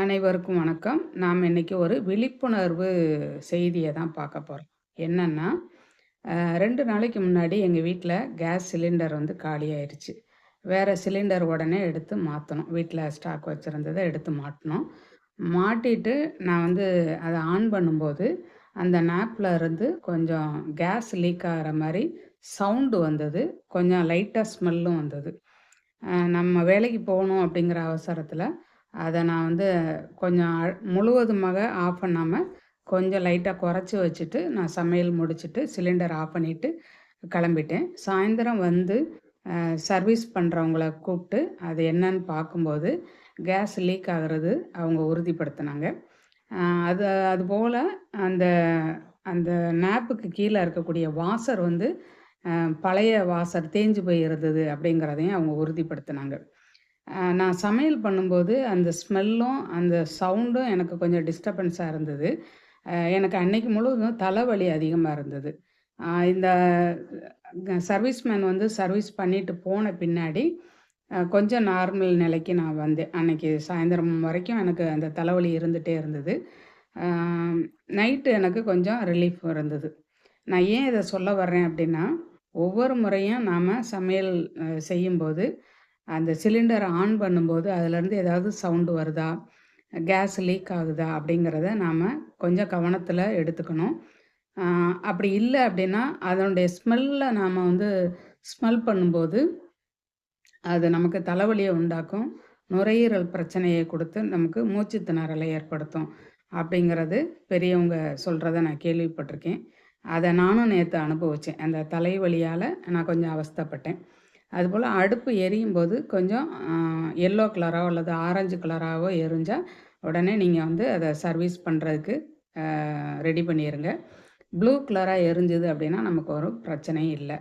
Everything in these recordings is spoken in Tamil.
அனைவருக்கும் வணக்கம். நாம் இன்னைக்கு ஒரு விழிப்புணர்வு செய்தியை தான் பார்க்க போகிறோம் என்னன்னா, ரெண்டு நாளைக்கு முன்னாடி எங்கள் வீட்டில் கேஸ் சிலிண்டர் வந்து காலியாயிருச்சு. வேற சிலிண்டர் உடனே எடுத்து மாற்றணும் வீட்டில் ஸ்டாக் வச்சுருந்ததை எடுத்து மாட்டினோம் மாட்டிட்டு நான் வந்து அதை ஆன் பண்ணும்போது, அந்த நாப்பில் இருந்து கொஞ்சம் கேஸ் லீக் ஆகிற மாதிரி சவுண்டு வந்தது. கொஞ்சம் லைட்டாக ஸ்மெல்லும் வந்தது. நம்ம வேலைக்கு போகணும் அப்படிங்கிற அவசரத்தில் அதை நான் வந்து கொஞ்சம் அ முழுவதுமாக ஆஃப் பண்ணாமல் கொஞ்சம் லைட்டாக குறைச்சி வச்சுட்டு, நான் சமையல் முடிச்சுட்டு, சிலிண்டர் ஆஃப் பண்ணிட்டு கிளம்பிட்டேன். சாயந்தரம் வந்து சர்வீஸ் பண்ணுறவங்கள கூப்பிட்டு அது என்னன்னு பார்க்கும்போது, கேஸ் லீக் ஆகிறது அவங்க உறுதிப்படுத்தினாங்க அது அதுபோல் அந்த அந்த நாப்புக்கு கீழே இருக்கக்கூடிய வாசர் வந்து பழைய வாசர் தேஞ்சு போய் இருந்தது அப்படிங்கிறதையும் அவங்க உறுதிப்படுத்தினாங்க நான் சமையல் பண்ணும்போது அந்த ஸ்மெல்லும், அந்த சவுண்டும் எனக்கு கொஞ்சம் டிஸ்டர்பன்ஸாக இருந்தது. எனக்கு அன்னைக்கு முழுவதும் தலைவலி அதிகமாக இருந்தது. இந்த சர்வீஸ்மேன் வந்து சர்வீஸ் பண்ணிட்டு போன பின்னாடி, கொஞ்சம் நார்மல் நிலைக்கு நான் வந்தேன். அன்னைக்கு சாயந்தரம் வரைக்கும் எனக்கு அந்த தலைவலி இருந்துகிட்டே இருந்தது. நைட்டு எனக்கு கொஞ்சம் ரிலீஃப் இருந்தது. நான் ஏன் இதை சொல்ல வர்றேன் அப்படின்னா, ஒவ்வொரு முறையும் நாம் சமையல் செய்யும்போது, அந்த சிலிண்டரை ஆன் பண்ணும்போது, அதுலேருந்து ஏதாவது சவுண்டு வருதா? கேஸ் லீக் ஆகுதா? அப்படிங்கிறத நாம் கொஞ்சம் கவனத்தில் எடுத்துக்கணும். அப்படி இல்லை அப்படின்னா, அதனுடைய ஸ்மெல்ல நாம் வந்து ஸ்மெல் பண்ணும்போது, அது நமக்கு தலைவலியை உண்டாக்கும். நுரையீரல் பிரச்சனையை கொடுத்து நமக்கு மூச்சு திணறலை ஏற்படுத்தும். அப்படிங்கிறது பெரியவங்க சொல்கிறத நான் கேள்விப்பட்டிருக்கேன் அதை நானும் நேற்று அனுபவிச்சேன். அந்த தலைவலியால் நான் கொஞ்சம் அவஸ்தைப்பட்டேன். அதுபோல் அடுப்பு எரியும்போது கொஞ்சம் எல்லோ கலராக அல்லது ஆரஞ்சு கலராகவோ எரிஞ்சால் உடனே நீங்கள் வந்து அதை சர்வீஸ் பண்ணுறதுக்கு ரெடி பண்ணிடுங்க ப்ளூ கலராக எரிஞ்சுது அப்படின்னா, நமக்கு ஒரு பிரச்சனையும் இல்லை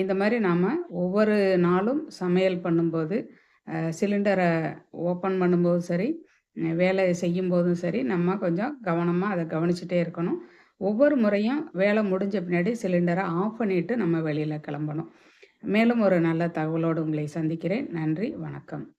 இந்த மாதிரி நாம் ஒவ்வொரு நாளும் சமையல் பண்ணும்போது, சிலிண்டரை ஓப்பன் பண்ணும்போதும் சரி, வேலை செய்யும் போதும் சரி, நம்ம கொஞ்சம் கவனமாக அதை கவனிச்சுட்டே இருக்கணும். ஒவ்வொரு முறையும் வேலை முடிஞ்ச பின்னாடி சிலிண்டரை ஆஃப் பண்ணிவிட்டு நம்ம வெளியில் கிளம்பணும். மேலும் ஒரு நல்ல தகவலோடு உங்களை சந்திக்கிறேன். நன்றி, வணக்கம்.